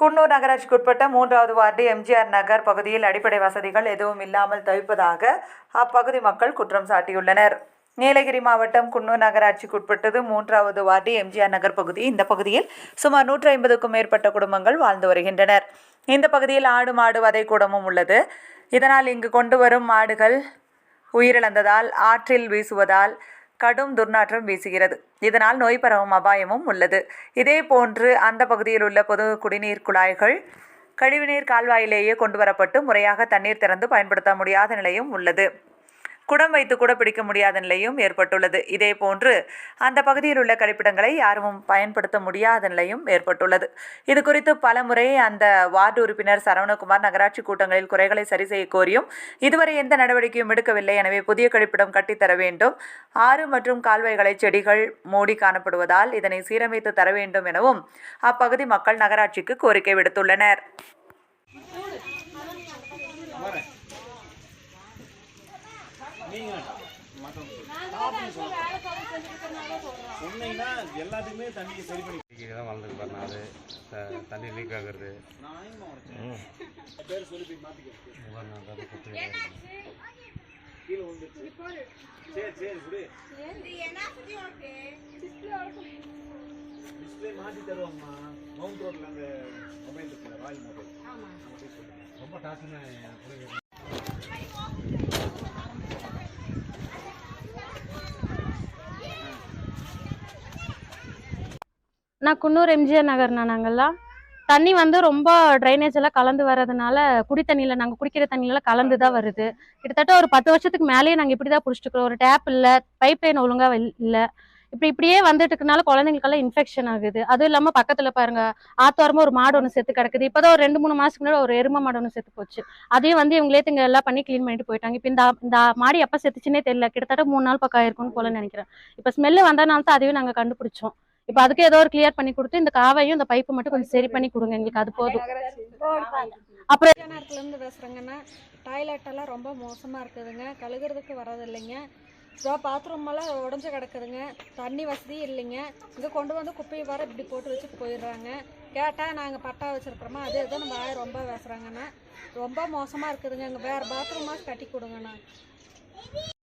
குன்னூர் நகராட்சிக்கு உட்பட்ட மூன்றாவது வார்டு எம்ஜிஆர் நகர் பகுதியில் அடிப்படை வசதிகள் எதுவும் இல்லாமல் தவிப்பதாக அப்பகுதி மக்கள் குற்றம் சாட்டியுள்ளனர். நீலகிரி மாவட்டம் குன்னூர் நகராட்சிக்கு உட்பட்டது மூன்றாவது வார்டு எம்ஜிஆர் நகர் பகுதி. இந்த பகுதியில் சுமார் நூற்றி ஐம்பதுக்கும் மேற்பட்ட குடும்பங்கள் வாழ்ந்து வருகின்றனர். இந்த பகுதியில் ஆடு மாடு வதைக்கூடமும் உள்ளது. இதனால் இங்கு கொண்டு வரும் மாடுகள் உயிரிழந்ததால் ஆற்றில் வீசுவதால் கடும் துர்நாற்றம் வீசுகிறது. இதனால் நோய் பரவும் அபாயமும் உள்ளது. இதே போன்று அந்த பகுதியில் உள்ள பொது குடிநீர் குழாய்கள் கழிவுநீர் கால்வாயிலேயே கொண்டு வரப்பட்டு முறையாக தண்ணீர் திறந்து பயன்படுத்த முடியாத நிலையும் உள்ளது. குடம் வைத்து கூட பிடிக்க முடியாத நிலையும் ஏற்பட்டுள்ளது. இதே போன்று அந்த பகுதியில் உள்ள கழிப்பிடங்களை யாரும் பயன்படுத்த முடியாத நிலையும் ஏற்பட்டுள்ளது. இது குறித்து பலமுறை அந்த வார்டு உறுப்பினர் சரவணகுமார் நகராட்சி கூட்டங்களில் குறைகளை சரி செய்ய கோரியும் இதுவரை எந்த நடவடிக்கையும் எடுக்கவில்லை. எனவே புதிய கழிப்பிடம் கட்டித்தர வேண்டும். ஆறு மற்றும் கால்வாய்களை செடிகள் மூடி காணப்படுவதால் இதனை சீரமைத்து தர வேண்டும் எனவும் அப்பகுதி மக்கள் நகராட்சிக்கு கோரிக்கை விடுத்துள்ளனர். நீங்க சொன்னீங்கன்னா எல்லாத்துக்குமே தண்ணிக்கு சரி பண்ணி கீழே தான் வளர்ந்துக்கு பாருங்க அது தண்ணி லீக் ஆகுறது. பேர் சொல்லி போய் கீழே வந்துருச்சு சரி சரி குடு டிஸ்பிளே மாத்தி தருவாங்கம்மா மவுண்ட் ரோட்ல அந்த மொபைல் இருக்குல்ல ராயல் மொபைல் ரொம்ப டாக்குன்னு புரியுது நான் குன்னூர் எம்ஜிஆர் நகர்ண்ணா நாங்கள்லாம் தண்ணி வந்து ரொம்ப ட்ரைனேஜ் எல்லாம் கலந்து வர்றதுனால குடி தண்ணியில் நாங்கள் குடிக்கிற தண்ணியில கலந்து தான் வருது. கிட்டத்தட்ட ஒரு பத்து வருஷத்துக்கு மேலேயே நாங்கள் இப்படி தான் பிடிச்சிட்டு ஒரு டேப் இல்லை பைப் லைன் ஒழுங்காக இல்லை. இப்படி இப்படியே வந்துட்டு இருக்கனால குழந்தைங்களுக்கெல்லாம் இன்ஃபெக்ஷன் ஆகுது. அதுவும் இல்லாமல் பக்கத்தில் பாருங்க ஆத்தோரமாக ஒரு மாடு ஒன்று செத்து கிடக்குது. இப்போதான் ஒரு ரெண்டு மூணு மாதத்துக்கு முன்னாடி ஒரு எரும மாடு ஒன்று செத்து போச்சு. அதையும் வந்து இவங்களே இங்கே எல்லாம் பண்ணி க்ளீன் பண்ணிட்டு போயிட்டாங்க. இப்போ இந்த இந்த மாடு எப்போ செத்துச்சுன்னே தெரியல. கிட்டத்தட்ட மூணு நாள் பக்கம் இருக்கும்னு போல நினைக்கிறேன். இப்போ ஸ்மெல்லு வந்தனால தான் அதையும் நாங்கள் கண்டுபிடிச்சோம். இப்போ அதுக்கு ஏதோ ஒரு கிளியர் பண்ணி கொடுத்து இந்த காவையும் இந்த பைப்பு மட்டும் கொஞ்சம் சரி பண்ணி கொடுங்க. எங்களுக்கு அது போதும். அப்புறம் இடத்துல இருந்து பேசுறேங்கன்னா டாய்லெட் எல்லாம் ரொம்ப மோசமாக இருக்குதுங்க. கழுகுறதுக்கு வர்றதில்லைங்க. இதோ பாத்ரூம் எல்லாம் உடஞ்சு கிடக்குதுங்க. தண்ணி வசதி இல்லைங்க. இங்கே கொண்டு வந்து குப்பையை வர இப்படி போட்டு வச்சுட்டு போயிடுறாங்க. கேட்டால் நாங்கள் பட்டா வச்சுருக்குறோமா? அது எதுவும் நம்ம ஆய் ரொம்ப பேசுகிறாங்கண்ணா ரொம்ப மோசமாக இருக்குதுங்க. இங்கே வேறு பாத்ரூமாவது கட்டி கொடுங்கண்ணா